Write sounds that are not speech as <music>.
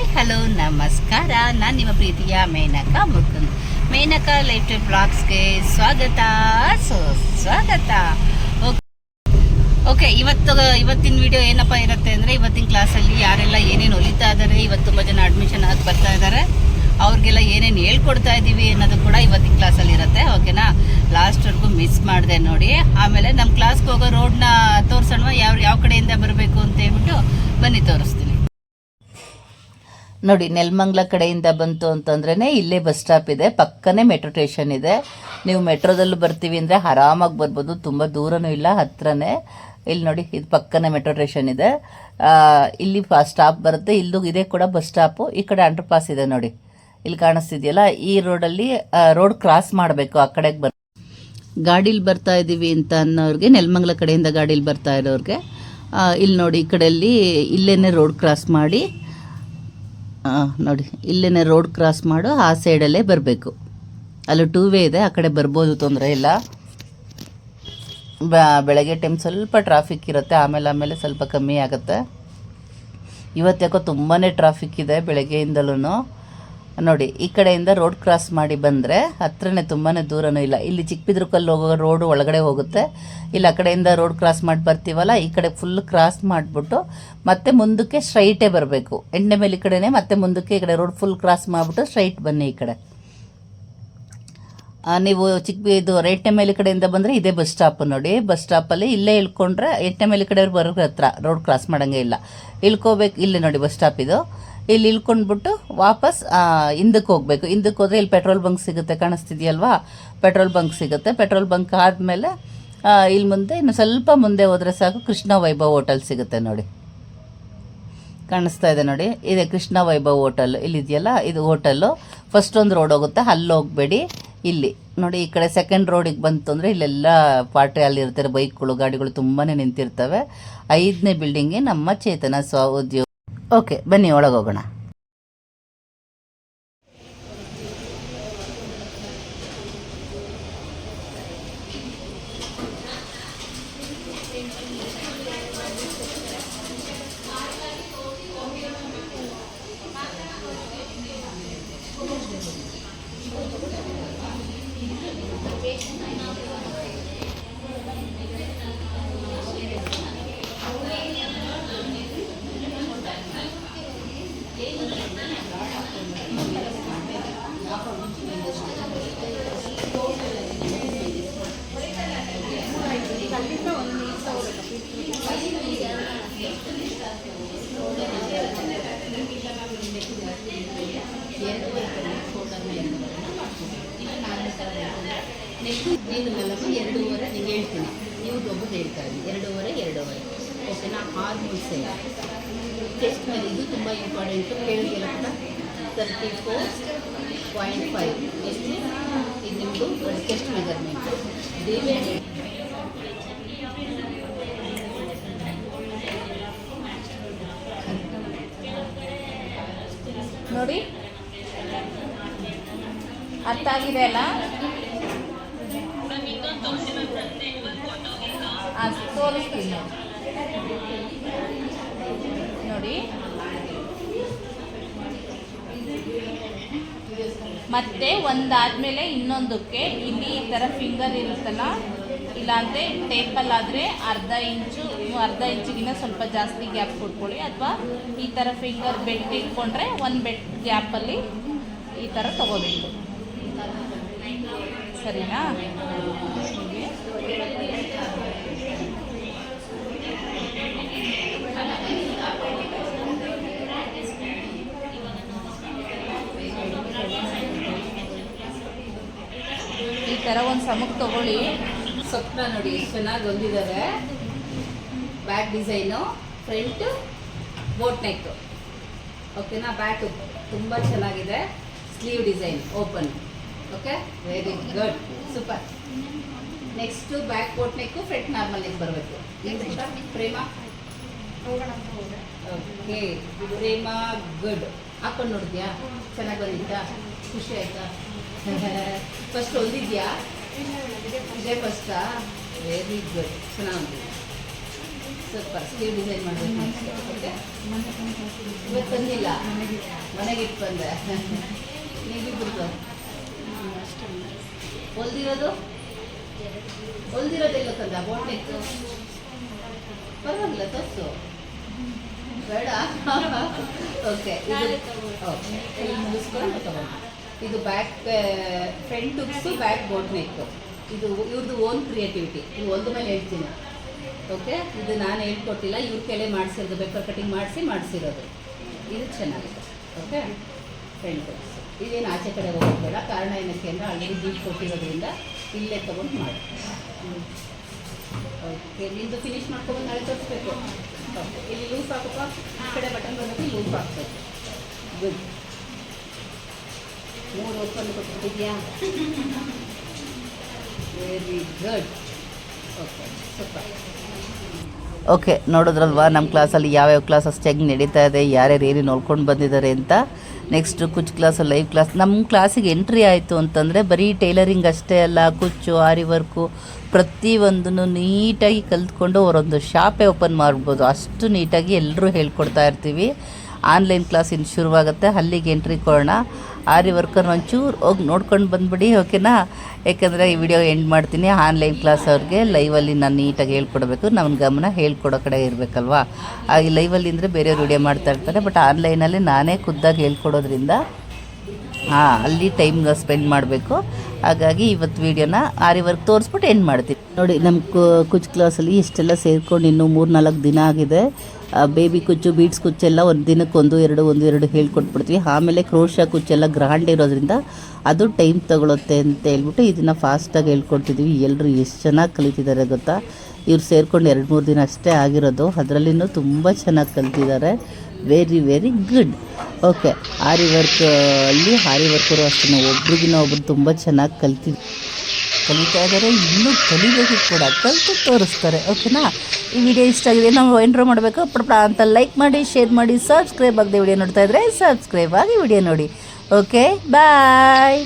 Hi hello ನಮಸ್ಕಾರ. ನಾನು ನಿಮ್ಮ ಪ್ರೀತಿಯ ಮೇನಕಾ ಮುಕುಂದ್. ಮೇನಕಾ ಲೈಫ್ ಟೈಮ್ ಬ್ಲಾಗ್ಸ್ಗೆ ಸ್ವಾಗತ. ಸ್ವಾಗತ ಓಕೆ ಇವತ್ತು, ಇವತ್ತಿನ ವಿಡಿಯೋ ಏನಪ್ಪ ಇರುತ್ತೆ ಅಂದರೆ ಇವತ್ತಿನ ಕ್ಲಾಸಲ್ಲಿ ಯಾರೆಲ್ಲ ಏನೇನು ಹೊಲಿತಾ ಇದ್ದಾರೆ ಇವತ್ತು ತುಂಬ ಜನ ಅಡ್ಮಿಷನ್ ಆಗಿ ಬರ್ತಾ ಇದ್ದಾರೆ ಅವ್ರಿಗೆಲ್ಲ ಏನೇನು ಹೇಳ್ಕೊಡ್ತಾ ಇದ್ದೀವಿ ಅನ್ನೋದು ಕೂಡ ಇವತ್ತಿನ ಕ್ಲಾಸಲ್ಲಿ ಇರುತ್ತೆ ಓಕೆನಾ ಲಾಸ್ಟ್ವರೆಗೂ ಮಿಸ್ ಮಾಡಿದೆ ನೋಡಿ. ಆಮೇಲೆ ನಮ್ಮ ಕ್ಲಾಸ್ಗೆ ಹೋಗೋ ರೋಡ್ನ ತೋರಿಸೋಣ ಯಾವ ಯಾವ ಕಡೆಯಿಂದ ಬರಬೇಕು ಅಂತ ಹೇಳ್ಬಿಟ್ಟು ಬನ್ನಿ ತೋರಿಸ್ತೀನಿ. ನೋಡಿ, ನೆಲಮಂಗ್ಲ ಕಡೆಯಿಂದ ಬಂತು ಅಂತಂದ್ರೇ ಇಲ್ಲೇ ಬಸ್ ಸ್ಟಾಪ್ ಇದೆ, ಪಕ್ಕನೇ ಮೆಟ್ರೋ ಸ್ಟೇಷನ್ ಇದೆ. ನೀವು ಮೆಟ್ರೋದಲ್ಲೂ ಬರ್ತೀವಿ ಅಂದರೆ ಆರಾಮಾಗಿ ಬರ್ಬೋದು, ತುಂಬ ದೂರನೂ ಇಲ್ಲ, ಹತ್ರನೇ. ಇಲ್ಲಿ ನೋಡಿ, ಇದು ಪಕ್ಕನೇ ಮೆಟ್ರೋ ಸ್ಟೇಷನ್ ಇದೆ. ಇಲ್ಲಿ ಇಲ್ಲಿ ಸ್ಟಾಪ್ ಬರುತ್ತೆ ಇಲ್ಲಿ ಇದೇ ಕೂಡ ಬಸ್ ಸ್ಟಾಪು ಈ ಕಡೆ ಅಂಡರ್ ಪಾಸ್ ಇದೆ ನೋಡಿ. ಇಲ್ಲಿ ಕಾಣಿಸ್ತಿದೆಯಲ್ಲ, ಈ ರೋಡಲ್ಲಿ ರೋಡ್ ಕ್ರಾಸ್ ಮಾಡಬೇಕು, ಆ ಕಡೆಗೆ ಬರ್. ಗಾಡೀಲಿ ಬರ್ತಾ ಇದ್ದೀವಿ ಅಂತ ಅನ್ನೋರಿಗೆ, ನೆಲಮಂಗ್ಲ ಕಡೆಯಿಂದ ಗಾಡೀಲಿ ಬರ್ತಾ ಇರೋರಿಗೆ ಇಲ್ಲಿ ನೋಡಿ, ಈ ಕಡೆಯಲ್ಲಿ ಇಲ್ಲೇನೆ ರೋಡ್ ಕ್ರಾಸ್ ಮಾಡಿ ನೋಡಿ ಇಲ್ಲೇ ರೋಡ್ ಕ್ರಾಸ್ ಮಾಡು, ಆ ಸೈಡಲ್ಲೇ ಬರಬೇಕು. ಅಲ್ಲಿ ಟೂ ವೇ ಇದೆ, ಆ ಕಡೆ ಬರ್ಬೋದು ತೊಂದರೆ ಇಲ್ಲ. ಬೆಳಗ್ಗೆ ಟೈಮ್ ಸ್ವಲ್ಪ ಟ್ರಾಫಿಕ್ ಇರುತ್ತೆ, ಆಮೇಲೆ ಆಮೇಲೆ ಸ್ವಲ್ಪ ಕಮ್ಮಿ ಆಗುತ್ತೆ. ಇವತ್ತು ಯಾಕೋ ತುಂಬಾ ಟ್ರಾಫಿಕ್ ಇದೆ ಬೆಳಗ್ಗೆಯಿಂದಲೂ ನೋಡಿ, ಈ ಕಡೆಯಿಂದ ರೋಡ್ ಕ್ರಾಸ್ ಮಾಡಿ ಬಂದರೆ ಹತ್ರನೇ ತುಂಬಾ ದೂರನೂ ಇಲ್ಲ. ಇಲ್ಲಿ ಚಿಕ್ಕಬಿದ್ರಕಲ್ಲಿ ಹೋಗೋ ರೋಡು ಒಳಗಡೆ ಹೋಗುತ್ತೆ. ಇಲ್ಲಿ ಆ ಕಡೆಯಿಂದ ರೋಡ್ ಕ್ರಾಸ್ ಮಾಡಿ ಬರ್ತೀವಲ್ಲ, ಈ ಕಡೆ ಫುಲ್ ಕ್ರಾಸ್ ಮಾಡಿಬಿಟ್ಟು ಮತ್ತೆ ಮುಂದಕ್ಕೆ ಸ್ಟ್ರೈಟೇ ಬರಬೇಕು. ಎಣ್ಣೆ ಮೇಲೆ ಈ ಕಡೆನೇ, ಮತ್ತೆ ಮುಂದಕ್ಕೆ ಈ ಕಡೆ ರೋಡ್ ಫುಲ್ ಕ್ರಾಸ್ ಮಾಡಿಬಿಟ್ಟು ಸ್ಟ್ರೈಟ್ ಬನ್ನಿ ಈ ಕಡೆ. ನೀವು ಚಿಕ್ಕ ಇದು ರೈಟ್ನೆ ಮೇಲೆ ಕಡೆಯಿಂದ ಬಂದರೆ ಇದೇ ಬಸ್ ಸ್ಟಾಪ್ ನೋಡಿ. ಬಸ್ ಸ್ಟಾಪಲ್ಲಿ ಇಲ್ಲೇ ಇಳ್ಕೊಂಡ್ರೆ ಎಂಟನೇ ಮೇಲೆ ಕಡೆಯವ್ರು ಬರೋ ಹತ್ರ ರೋಡ್ ಕ್ರಾಸ್ ಮಾಡೋಂಗೆ ಇಲ್ಲ. ಇಳ್ಕೋಬೇಕು, ಇಲ್ಲೇ ನೋಡಿ ಬಸ್ ಸ್ಟಾಪ್ ಇದು. ಇಲ್ಲಿ ಇಳ್ಕೊಂಡ್ಬಿಟ್ಟು ವಾಪಸ್ ಹಿಂದಕ್ಕೆ ಹೋಗಬೇಕು. ಹಿಂದಕ್ಕೆ ಹೋದರೆ ಇಲ್ಲಿ ಪೆಟ್ರೋಲ್ ಬಂಕ್ ಸಿಗುತ್ತೆ. ಕಾಣಿಸ್ತಿದೆಯಲ್ವಾ? ಪೆಟ್ರೋಲ್ ಬಂಕ್ ಸಿಗುತ್ತೆ. ಪೆಟ್ರೋಲ್ ಬಂಕ್ ಆದಮೇಲೆ ಇಲ್ಲಿ ಮುಂದೆ, ಇನ್ನು ಸ್ವಲ್ಪ ಮುಂದೆ ಹೋದರೆ ಸಾಕು ಕೃಷ್ಣ ವೈಭವ್ ಹೋಟೆಲ್ ಸಿಗುತ್ತೆ ನೋಡಿ. ಕಾಣಿಸ್ತಾ ಇದೆ ನೋಡಿ. ಇದೆ ಕೃಷ್ಣ ವೈಭವ್ ಹೋಟೆಲ್. ಇಲ್ಲಿದೆಯಲ್ಲ, ಇದು ಹೋಟೆಲ್ಲು. ಫಸ್ಟ್ ಒಂದು ರೋಡ್ ಹೋಗುತ್ತೆ. ಅಲ್ಲಿ ಹೋಗಬೇಡಿ. ಇಲ್ಲಿ, ನೋಡಿ, ಈ ಕಡೆ ಸೆಕೆಂಡ್ ರೋಡಿಗೆ ಬಂತು ಅಂದರೆ ಇಲ್ಲೆಲ್ಲ ಪಾರ್ಟಿ ಅಲ್ಲಿ ಇರ್ತಾರೆ. ಬೈಕ್ಗಳು, ಗಾಡಿಗಳು ತುಂಬಾ ನಿಂತಿರ್ತವೆ. ಐದನೇ ಬಿಲ್ಡಿಂಗೇ ನಮ್ಮ ಚೇತನ ಸ್ವ ಉದ್ಯೋಗ ಓಕೆ ಬನ್ನಿ ಒಳಗೆ ಹೋಗೋಣ ನೆಕ್ಸ್ಟ್ ನೀನು ಎರಡೂವರೆ ನಿಂಗೆ ಹೇಳ್ತೀನಿ. ನೀವು ಒಬ್ಬರು ಹೇಳ್ತಾ ಇದ್ದೀನಿ ಎರಡೂವರೆ ಎರಡೂವರೆ. ಓಕೆನಾ ಹಾರ್ಮೋನ್ ಸೈಡ್ ಟೆಸ್ಟ್ ಮೇಲೆ ಇದು ತುಂಬ ಇಂಪಾರ್ಟೆಂಟು ಕೇಳಿದೆಯಲ್ಲ ಕೂಡ? ತರ್ಟಿ ಫೋರ್ ಪಾಯಿಂಟ್ ಫೈವ್ ಎಷ್ಟು? ಇದು ನಿಮ್ಮದು ಟೆಸ್ಟ್ ಮೆಜರ್ಮೆಂಟ್ ಡಿವೈಡೆಡ್ ನೋಡಿ. ಅರ್ಥ ಆಗಿದೆ ಅಲ್ಲ? ಆ, ತೋರಿಸ್ತೀನಿ ನೋಡಿ. ಮತ್ತೆ ಒಂದಾದ್ಮೇಲೆ ಇನ್ನೊಂದಕ್ಕೆ ಇಲ್ಲಿ ಈ ಥರ ಫಿಂಗರ್ ಇರುತ್ತಲ್ಲ, ಇಲ್ಲಾಂದರೆ ಟೇಪಲ್ಲಾದರೆ ಅರ್ಧ ಇಂಚು ಅರ್ಧ ಇಂಚಿಗಿನ ಸ್ವಲ್ಪ ಜಾಸ್ತಿ ಗ್ಯಾಪ್ ಕೊಟ್ಕೊಳ್ಳಿ. ಅಥವಾ ಈ ಥರ ಫಿಂಗರ್ ಬೆಟ್ ಇಟ್ಕೊಂಡ್ರೆ ಒಂದು ಬೆಟ್ ಗ್ಯಾಪಲ್ಲಿ ಈ ಥರ ತಗೋಬೇಕು. ಸರಿನಾ? ಥರ ಒಂದು ಸಮಕ್ಕೆ ತಗೊಳ್ಳಿ. ಸ್ವಪ್ನ ನೋಡಿ ಎಷ್ಟು ಚೆನ್ನಾಗಿ ಹೊಂದಿದ್ದಾರೆ back design front boat neck ಓಕೆನಾ ಬ್ಯಾಕ್ ತುಂಬ ಚೆನ್ನಾಗಿದೆ. Sleeve design open okay very good super next back boat neck front normal neck ಬರಬೇಕು. ಪ್ರೇಮ ಓಕೆ ಪ್ರೇಮ ಗುಡ್ ಹಾಕೊಂಡು ನೋಡಿದ್ಯಾ ಚೆನ್ನಾಗಿ ಬಂದಿದ್ಯಾ ಖುಷಿ ಆಯ್ತಾ? ಫಸ್ಟ್ ಹೊಂದಿದ್ಯಾ ಇದೇ ಫಸ್ಟಾ ವೆರಿ ಗುಡ್ ಚೆನ್ನಾಗಿ ಸೂಪರ್ ಸ್ಲೀವ್ ಡಿಸೈನ್ ಮಾಡಬೇಕು ಇವತ್ತು ಬಂದಿಲ್ಲ? ಮನೆಗೆ ಇಟ್ಟು ಬಂದೆ <laughs> ನೀವಿಬ್ರದ್ದು ಹೊಲ್ದಿರೋದು ಹೊಲ್ದಿರೋದೆಲ್ಲ ತಂದ ಬೋಟ್ನೆಕ್ ಪರವಾಗಿಲ್ಲ ತೋರಿಸು. ಬೇಡ. <laughs> ಓಕೆ ಓಕೆ ಮುಗಿಸ್ಕೊಂಡು ತಗೊಂಡು ಇದು ಬ್ಯಾಕ್ ಫ್ರಂಟ್ ಉಪ್ಸು ಬ್ಯಾಕ್ ಬೋಟ್ ನೆಕ್ ಇದು ಇವ್ರದ್ದು ಓನ್ ಕ್ರಿಯೇಟಿವಿಟಿ ಇದು ಒಂದು ಮೇಲೆ ಹೇಳ್ತೀನಿ. ಓಕೆ ಇದು ನಾನು ಹೇಳ್ಕೊಟ್ಟಿಲ್ಲ. ಇವ್ರ ಕೆಲೆ ಮಾಡಿಸಿರೋದು ಬೇಕಾದ್ರೆ ಕಟಿಂಗ್ ಮಾಡಿಸಿ ಮಾಡಿಸಿರೋದು. ಇದು ಚೆನ್ನಾಗಿದೆ. ಓಕೆ ಫ್ರಂಟ್ ಉಪ್ಸು ಇದೇನು ಆಚೆ ಕಡೆ ಹೋಗೋದು ಕಾರಣ ಏನಕ್ಕೆ ಅಂದರೆ ಆಲ್ರೆಡಿ ಬೀಟ್ ಕೊಟ್ಟಿರೋದ್ರಿಂದ ಇಲ್ಲೇ ತೊಗೊಂಡು ಮಾಡಿ. ಓಕೆ ನಿಂದು ಫಿನಿಶ್ ಮಾಡ್ಕೊಂಡು ನಾಳೆ ತೋರಿಸ್ಬೇಕು. ಇಲ್ಲಿ ಲೂಸ್ ಹಾಕಪ್ಪ ಈ ಕಡೆ ಬಟನ್ ಬಂದಕ್ಕೆ ಲೂಸ್ ಹಾಕ್ಬೇಕು. ಗುಡ್ ಮೂರು open ಕೊಟ್ಬಿಟ್ಟಿದ್ಯಾ very good okay super okay ನೋಡಿದ್ರಲ್ವಾ ನಮ್ಮ ಕ್ಲಾಸಲ್ಲಿ ಯಾವ್ಯಾವ ಕ್ಲಾಸಸ್ ಹೆಂಗೆ ನಡೀತಾ ಇದೆ, ಯಾರ್ಯಾರು ಏನೇನು ನೋಡ್ಕೊಂಡು ಬಂದಿದ್ದಾರೆ ಅಂತ. ನೆಕ್ಸ್ಟು ಕುಚ್ ಕ್ಲಾಸ್ ಲೈವ್ ಕ್ಲಾಸ್ ನಮ್ಮ ಕ್ಲಾಸಿಗೆ ಎಂಟ್ರಿ ಆಯಿತು ಅಂತಂದರೆ ಬರೀ ಟೈಲರಿಂಗ್ ಅಷ್ಟೇ ಅಲ್ಲ ಕುಚ್ಚು ಆರಿ ವರ್ಕು ಪ್ರತಿಯೊಂದನ್ನು ನೀಟಾಗಿ ಕಲ್ತ್ಕೊಂಡು ಅವರೊಂದು ಶಾಪೇ ಓಪನ್ ಮಾಡ್ಬೋದು. ಅಷ್ಟು ನೀಟಾಗಿ ಎಲ್ಲರೂ ಹೇಳ್ಕೊಡ್ತಾ ಇರ್ತೀವಿ. ಆನ್ಲೈನ್ ಕ್ಲಾಸ್ ಇನ್ನು ಶುರುವಾಗುತ್ತೆ. ಅಲ್ಲಿಗೆ ಎಂಟ್ರಿ ಕೊಡೋಣ. ಆರಿ ವರ್ಕರ್ ಒಂಚೂರು ಹೋಗಿ ನೋಡ್ಕೊಂಡು ಬಂದ್ಬಿಡಿ, ಓಕೆನಾ? ಯಾಕೆಂದರೆ ಈ ವಿಡಿಯೋ ಎಂಡ್ ಮಾಡ್ತೀನಿ. ಆನ್ಲೈನ್ ಕ್ಲಾಸ್ ಅವ್ರಿಗೆ ಲೈವಲ್ಲಿ ನಾನು ನೀಟಾಗಿ ಹೇಳ್ಕೊಡ್ಬೇಕು. ನಮ್ಮ ಗಮನ ಹೇಳ್ಕೊಡೋ ಕಡೆ ಇರಬೇಕಲ್ವಾ? ಹಾಗೆ ಲೈವಲ್ಲಿ ಅಂದರೆ ಬೇರೆಯವ್ರು ವಿಡಿಯೋ ಮಾಡ್ತಾ ಇರ್ತಾರೆ. ಬಟ್ ಆನ್ಲೈನಲ್ಲಿ ನಾನೇ ಖುದ್ದಾಗಿ ಹೇಳ್ಕೊಡೋದ್ರಿಂದ ಹಾಂ, ಅಲ್ಲಿ ಟೈಮ್ ಸ್ಪೆಂಡ್ ಮಾಡಬೇಕು. ಹಾಗಾಗಿ ಇವತ್ತು ವೀಡಿಯೋನ ವರ್ಕ್ ತೋರಿಸ್ಬಿಟ್ಟು ಎಂಡ್ ಮಾಡ್ತೀನಿ. ನೋಡಿ ನಮ್ಮ ಕುಚ್ ಕ್ಲಾಸಲ್ಲಿ ಇಷ್ಟೆಲ್ಲ ಸೇರ್ಕೊಂಡು ಇನ್ನೂ ಮೂರು ನಾಲ್ಕು ದಿನ ಆಗಿದೆ. ಬೇಬಿ ಕುಚ್ಚು ಬೀಡ್ಸ್ ಕುಚ್ಚೆಲ್ಲ ಒಂದು ದಿನಕ್ಕೆ ಒಂದು, ಎರಡು ಒಂದು, ಎರಡು ಹೇಳ್ಕೊಟ್ಬಿಡ್ತೀವಿ. ಆಮೇಲೆ ಕ್ರೋಶ ಕುಚ್ಚೆಲ್ಲ ಗ್ರ್ಯಾಂಡ್ ಇರೋದ್ರಿಂದ ಅದು ಟೈಮ್ ತಗೊಳುತ್ತೆ ಅಂತ ಹೇಳ್ಬಿಟ್ಟು ಇದನ್ನು ಫಾಸ್ಟಾಗಿ ಹೇಳ್ಕೊಡ್ತಿದ್ದೀವಿ ಎಲ್ಲರೂ ಎಷ್ಟು ಚೆನ್ನಾಗಿ ಕಲಿತಿದ್ದಾರೆ ಗೊತ್ತಾ? ಇವ್ರು ಸೇರ್ಕೊಂಡು ಎರಡು ಮೂರು ದಿನ ಅಷ್ಟೇ ಆಗಿರೋದು. ಅದರಲ್ಲಿನೂ ತುಂಬ ಚೆನ್ನಾಗಿ ಕಲ್ತಿದ್ದಾರೆ. Very very good okay aari work ಅಲ್ಲಿ ಆರಿ ವರ್ಕರು ಅಷ್ಟೇ ಒಬ್ರಿಗಿನ ಒಬ್ರು ತುಂಬ ಚೆನ್ನಾಗಿ ಕಲ್ತಿ ಕಲಿತಾ ಇದ್ದಾರೆ ಇನ್ನೂ ಕಲಿಬೇಕು ಕೂಡ. ಕಲಿತು ತೋರಿಸ್ತಾರೆ ಓಕೆನಾ ಈ ವಿಡಿಯೋ ಇಷ್ಟ ಆಗಿದೆ, ನಾವು ಎಂಟ್ರ್ ಮಾಡಬೇಕು. ಪಡ ಅಂತ ಲೈಕ್ ಮಾಡಿ ಶೇರ್ ಮಾಡಿ ಸಬ್ಸ್ಕ್ರೈಬ್ ಆಗದೆ ವಿಡಿಯೋ ನೋಡ್ತಾ ಇದ್ರೆ ಸಬ್ಸ್ಕ್ರೈಬ್ ಆಗಿ ವಿಡಿಯೋ ನೋಡಿ. Okay bye